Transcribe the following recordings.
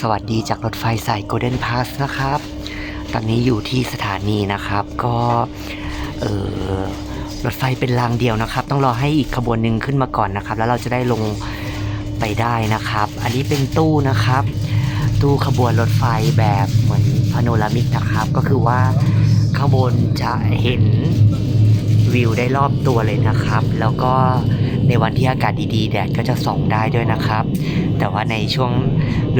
สวัสดีจากรถไฟสาย Golden Pass นะครับ ตอนนี้อยู่ที่สถานีนะครับ ก็เออรถไฟเป็นรางเดียวนะครับ ต้องรอให้อีกขบวนหนึ่งขึ้นมาก่อนนะครับ แล้วเราจะได้ลงไปได้นะครับ อันนี้เป็นตู้นะครับ ตู้ขบวนรถไฟแบบเหมือนพาโนรามิกนะครับ ก็คือว่าขบวนจะเห็นวิวได้รอบตัวเลยนะครับ แล้วก็ ในวันที่อากาศดีๆ แดดก็จะส่องได้ด้วยนะครับ แต่ว่าในช่วง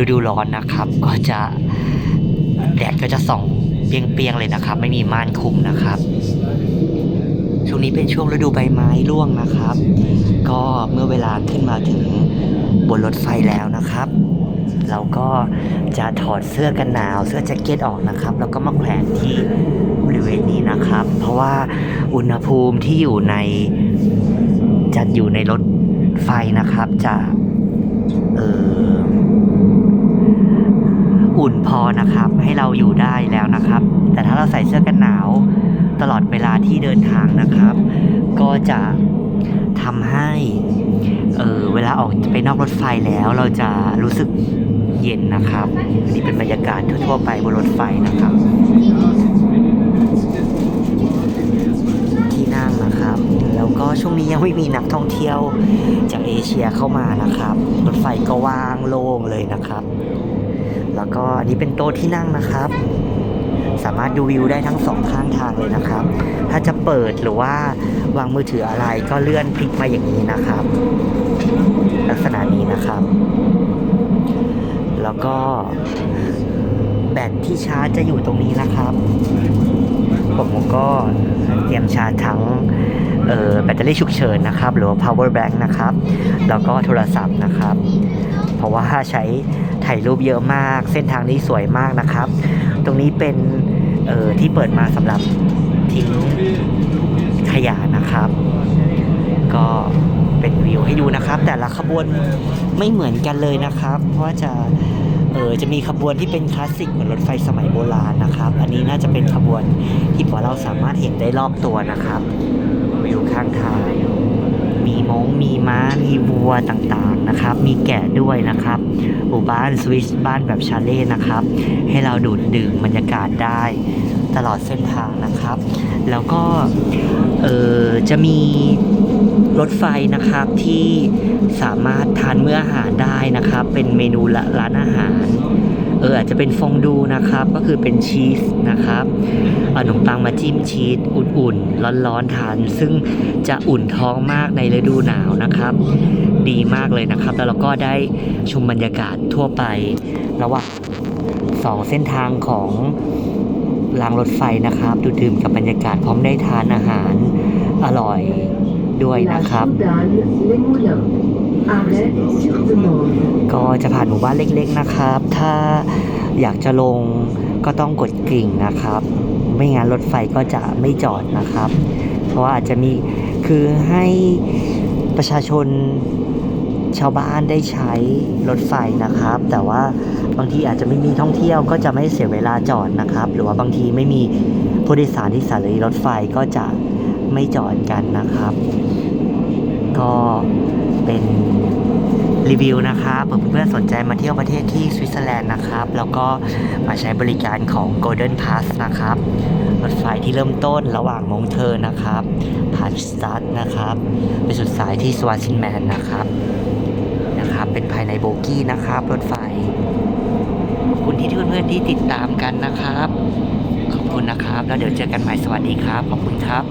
ฤดูร้อนนะครับ ก็จะแดดก็จะส่องเปียงๆเลยนะครับ ไม่มีม่านคุมนะครับช่วงนี้เป็นช่วงฤดูใบไม้ร่วงนะครับ ก็เมื่อเวลาขึ้นมาถึงบนรถไฟแล้วนะครับ เราก็จะถอดเสื้อกันหนาว เสื้อแจ็คเก็ตออกนะครับ แล้วก็มาแขวนที่บริเวณนี้นะครับ เพราะว่าอุณหภูมิที่อยู่ใน จัดอยู่ในรถไฟนะครับจะเอออุ่นพอนะครับ ให้เราอยู่ได้แล้วนะครับ แต่ถ้าเราใส่เสื้อกันหนาวตลอดเวลาที่เดินทางนะครับ ก็จะทำให้เออเวลาออกไปนอกรถไฟแล้ว เราจะรู้สึกเย็นนะครับนนี้เป็นบรรยากาศทั่วๆไปบนรถไฟนะครับ ที่นั่งนะครับ แล้ว ก็ช่วงนี้ยังไม่มีนักท่องเที่ยวจากเอเชียเข้ามานะครับ รถไฟก็ว่างโล่งเลยนะครับ แล้วก็อันนี้เป็นโต๊ะที่นั่งนะครับ สามารถดูวิวได้ทั้งสองข้างทางเลยนะครับ ถ้าจะเปิดหรือว่าวางมือถืออะไรก็เลื่อนพลิกมาอย่างนี้นะครับ ลักษณะนี้นะครับ แล้วก็แบตที่ชาร์จจะอยู่ตรงนี้นะครับผมก็เตรียมชาร์จทั้ง เอ่อแบตเตอรี่ฉุกเฉินนะครับ หรือว่า power bank นะครับ แล้วก็โทรศัพท์นะครับ เพราะว่าใช้ถ่ายรูปเยอะมาก เส้นทางนี้สวยมากนะครับ ตรงนี้เป็นเอ่อที่เปิดมาสำหรับทิ้งขยะนะครับ ก็เป็นวิวให้ดูนะครับ แต่ละขบวนไม่เหมือนกันเลยนะครับ เพราะจะเออจะมีขบวนที่เป็นคลาสสิกเหมือนรถไฟสมัยโบราณนะครับ อันนี้น่าจะเป็นขบวนที่พอเราสามารถเห็นได้รอบตัวนะครับ ข้างทาง มีมงมีม้า มีวัวต่างๆนะครับ มีแกะด้วยนะครับหมู่บ้านสวิสบ้านแบบชาเล่นะครับ ให้เราดูดดื่มบรรยากาศได้ตลอดเส้นทางนะครับ แล้วก็เออจะมีรถไฟนะครับที่สามารถทานเมื่ออาหารได้นะครับ เป็นเมนูละร้านอาหาร เอออาจจะเป็นฟองดูนะครับ ก็คือเป็นชีสนะครับเอาขนมปังมาจิ้มชีสอุ่นๆ ร้อนๆทาน ซึ่งจะอุ่นท้องมากในฤดูหนาวนะครับ ดีมากเลยนะครับ แล้วเราก็ได้ชมบรรยากาศทั่วไประหว่างสองเส้นทางของรางรถไฟนะครับดูดื่มกับบรรยากาศพร้อมได้ทานอาหารอร่อยด้วยนะครับ ก็จะผ่านหมู่บ้านเล็กๆนะครับ ถ้าอยากจะลงก็ต้องกดกริ่งนะครับ ไม่งั้นรถไฟก็จะไม่จอดนะครับ เพราะว่าอาจจะมีคือให้ประชาชนชาวบ้านได้ใช้รถไฟนะครับ แต่ว่าบางทีอาจจะไม่มีท่องเที่ยวก็จะไม่เสียเวลาจอดนะครับ หรือว่าบางทีไม่มีผู้โดยสารที่สถานีรถไฟก็จะไม่จอดกันนะครับ ก็เป็นรีวิวนะครับเพื่อนๆสนใจมาเที่ยวประเทศที่สวิตเซอร์แลนด์นะครับ แล้วก็มาใช้บริการของ Golden Pass นะครับ รถไฟที่เริ่มต้นระหว่างมงเทอร์นะครับผ่านสตาร์ทนะครับ ไปสุดสายที่สวาซินแมนนะครับนะครับ เป็นภายในโบกี้นะครับ รถไฟ ขอบคุณที่เพื่อนๆที่ติดตามกันนะครับ ขอบคุณนะครับ แล้วเดี๋ยวเจอกันใหม่สวัสดีครับ ขอบคุณครับ